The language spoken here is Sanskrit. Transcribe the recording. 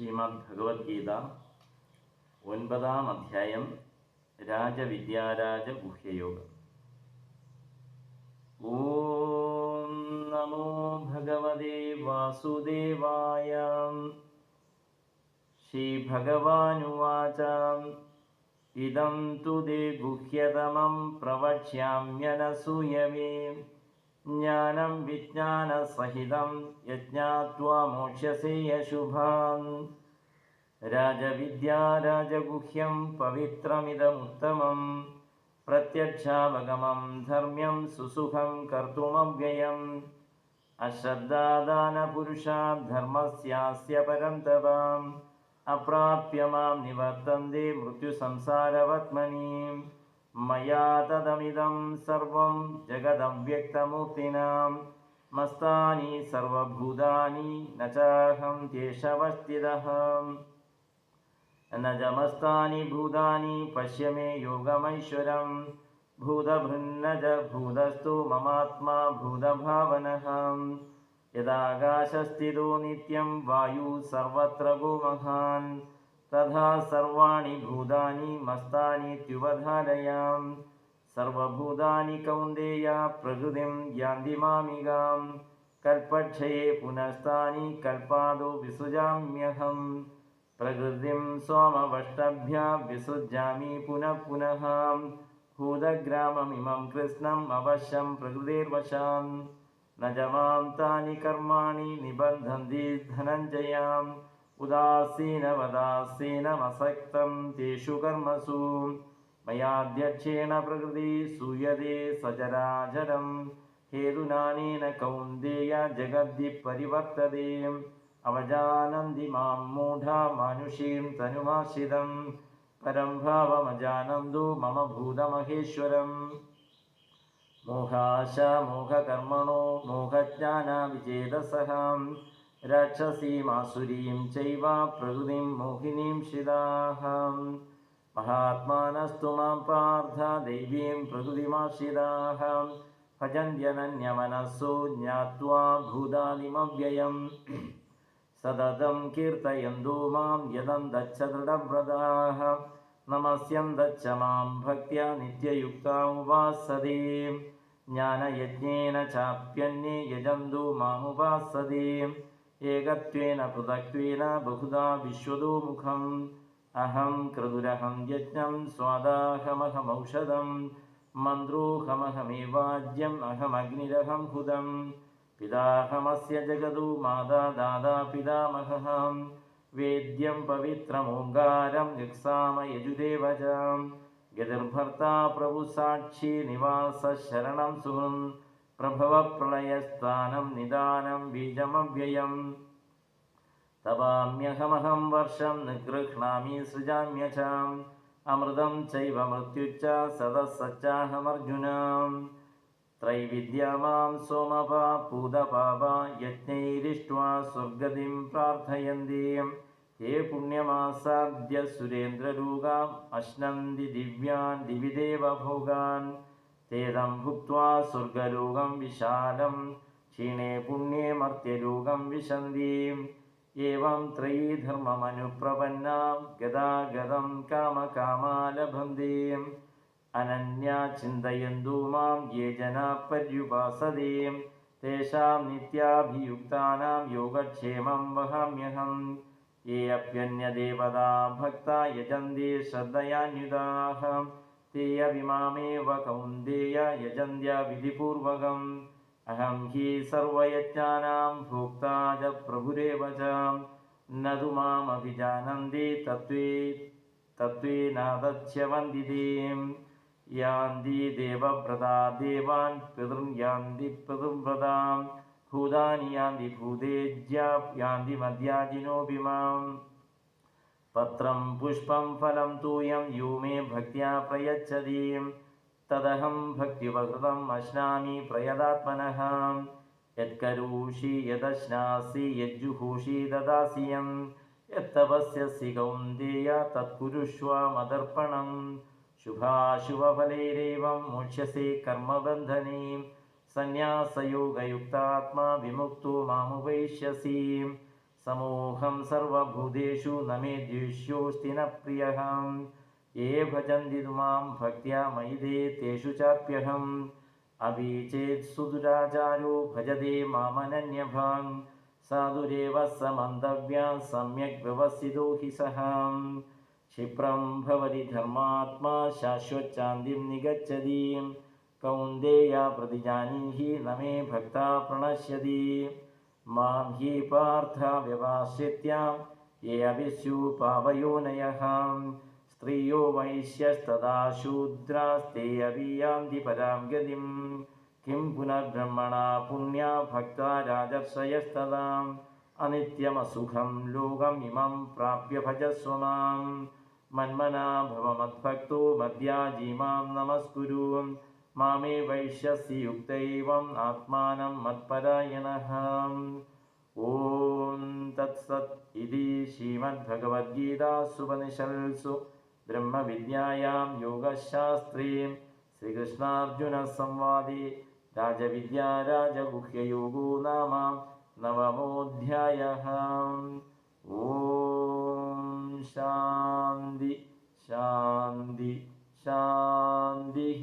ശ്രീമദ് ഭഗവത്ഗീത ഒൻപതാം അധ്യായം രാജവിദ്യാരാജ ഗുഹ്യയോഗം ഓം നമോ ഭഗവതേ വാസുദേവായ ശ്രീഭഗവാനുവാച. ഇതം തു ദേ ഗുഹ്യതമം പ്രവക്ഷ്യാമ്യനസൂയമേ. ज्ञानं विज्ञानसहितं यज्ञात्वा मोक्ष्यसे यशुभान्। राजविद्या राजगुह्यं पवित्रमिदमुत्तमं प्रत्यक्षावगमं धर्म्यं सुसुखं कर्तुमव्ययम्। अश्रद्धादानपुरुषा धर्मस्यास्य परं तवाम् अप्राप्य मां निवर्तन्ते मृत्युसंसारवत्मनीम् मया तदमिदं सर्वं जगदव्यक्तमुक्तिनां मस्तानि सर्वभूतानि न चाहं केशवस्तिरहं न जमस्तानि भूतानि पश्य मे योगमैश्वरं। भूतभृन्नज भूतस्तु ममात्मा भूतभावनः। यदाकाशस्थितो नित्यं वायुः सर्वत्र गोमहान्। तथा सर्वाणि भूतानि मस्तानीत्युपधारयाम् सर्वभूतानि कौन्देय प्रकृतिं यान्ति मामिगां कल्पक्षये पुनस्तानि कल्पादो विसृजाम्यहम्। प्रकृतिं सोमवष्टभ्या विसृजामि पुनः पुनः। भूतग्राममिमं कृष्णम् अवश्यं प्रकृतिर्वशान्। न च मां तानि कर्माणि निबन्धन्ति धनञ्जयाम् उदासीनवदासीनमसक्तं तेषु कर्मसु मयाध्यक्षेण प्रकृतिः सूयते सचराचरं हेतुनानेन कौन्देय जगद्धि परिवर्तते अवजानन्ति मां मूढा मानुषीं तनुमाश्रितं परं भावमजानन्दो मम भूतमहेश्वरम् मोहाश मोहकर्मणो मोहज्ञानाविचेतसः राक्षसीमासुरीं चैव प्रकृतिं मोहिनीं श्रिताः महात्मानस्तु मां पार्थ दैवीं प्रकृतिमाश्रिताः भजन्त्यनन्यमनस्सो ज्ञात्वा भूतानिमव्ययम्। सततं कीर्तयन्तु मां यदन्तच्च दृढव्रताः। नमस्यन्तच्च मां भक्त्या नित्ययुक्ता उपासते ज्ञानयज्ञेन चाप्यन्ये यजन्तु मामुपासते एकत्वेन पृथक्त्वेन बहुधा विश्वतोमुखम् अहं क्रतुरहं यज्ञं स्वादाहमहमौषधं मन्त्रोऽहमहमेवाज्यम् अहमग्निरहं हुदम्। पिताहमस्य जगदु माता दादा पितामहः। वेद्यं पवित्रमोङ्गारं यक्साम यजुदेव च गतिर्भर्ता प्रभुसाक्षी निवासशरणं सुहृन् प्रभवप्रलयस्थानं निदानं बीजमव्ययम्। तवाम्यहमहं वर्षं निगृह्णामि सृजाम्य च अमृतं चैव मृत्युश्च सदः सच्चाहमर्जुनम् त्रैविद्या मां सोमपा पूतपापा यज्ञैरिष्ट्वा स्वर्गतिं प्रार्थयन्ति। हे पुण्यमासाद्य सुरेन्द्रलोकाम् अश्नन्ति दिव्यान् दिवि തേദം ഭുക്വാ സ്വർഗലോകം വിശാലം. ക്ഷീണേ പുണ്യേ മർത്യലോകം വിശന്തീം. ഏവം ത്രയീ ധർമ്മമനുപ്രപന്നാം ഗതാഗതം കാമകാമാലഭന്തീം. അനന്യാ ചിന്തയന്തു മാം യേ ജനാ പര്യുപാസതേം. തേഷാം നിത്യാഭിയുക്താനാം യോഗക്ഷേമം വഹാമ്യഹം. യേ അപ്യന്യദേവതാ ഭക്ത യജന്തേ ശ്രദ്ധയാന്യുതാഹം यजन्ते श्रद्धयान्युताः ते अभिमामेव कौन्देय यजन्त्या विधिपूर्वकम् अहं हि सर्वयज्ञानां भोक्ता च प्रभुरेव च। न तु मामभिजानन्ति तत्त्वे तत्त्वेनादच्छवन्दितीम् यान्ति देवव्रता देवान् पितृन् यान्ति पितृव्रतां। भूतानि यान्ति भूतेज्या यान्ति मद्याजिनोऽपि माम् पत्रं पुष्पं फलं तूयं यो मे भक्त्या प्रयच्छति। तदहं भक्त्युपकृतम् अश्नामि प्रयदात्मनः। यत्करोषि यदश्नासि यज्जुहोषि ददासि। यं यत्तपस्यसि कौन्देय तत्कुरुष्व मदर्पणम्। शुभाशुभफलैरेवं मोक्ष्यसे कर्मबन्धने। सन्न्यासयोगयुक्तात्मा विमुक्तो मामुपैष्यसि समूहं सर्वभूतेषु न मे द्वेष्योऽस्ति न प्रियः ये भजन्ति माँ भक्त्या मयि ते तेषु चाप्यहम् अपि चेत् सुदुराचारो भजते मामनन्यभान् साधुरेव स मन्तव्या सम्यक् व्यवस्थितो हि सः क्षिप्रं भवति धर्मात्मा शाश्वच्चान्तिं निगच्छति। कौन्देया प्रतिजानीहि न मे भक्ता प्रणश्यति। മാം ഹി പാർത്ഥ വ്യവാശ്രിത്യാം യേ അവിശ്യു പാവയോനയഃ സ്ത്രീയോ വൈശ്യസ്തദാ ശൂദ്രാസ്തേ അവിയാന്തി പരാം ഗതിം കിം പുനർബ്രഹ്മണ പുണ്യ ഭക്ത രാജർഷയസ്തദാ അനിത്യമസുഖം ലോകം ഇമം പ്രാപ്യ ഭജസ്വ മാം മന്മനാ ഭവ മദ്ഭക്തോ മദ്യാജീമാം നമസ്കുരു मामे वैश्यस्य युक्तैवम् आत्मानं मत्परायणः। ॐ तत्सत् इति श्रीमद्भगवद्गीतासुपनिषत्सु ब्रह्मविद्यायां योगशास्त्रे श्रीकृष्णार्जुनसंवादे राजविद्याराजगुह्ययोगो नाम नवमोऽध्यायः। ॐ शान्ति शान्ति शान्तिः।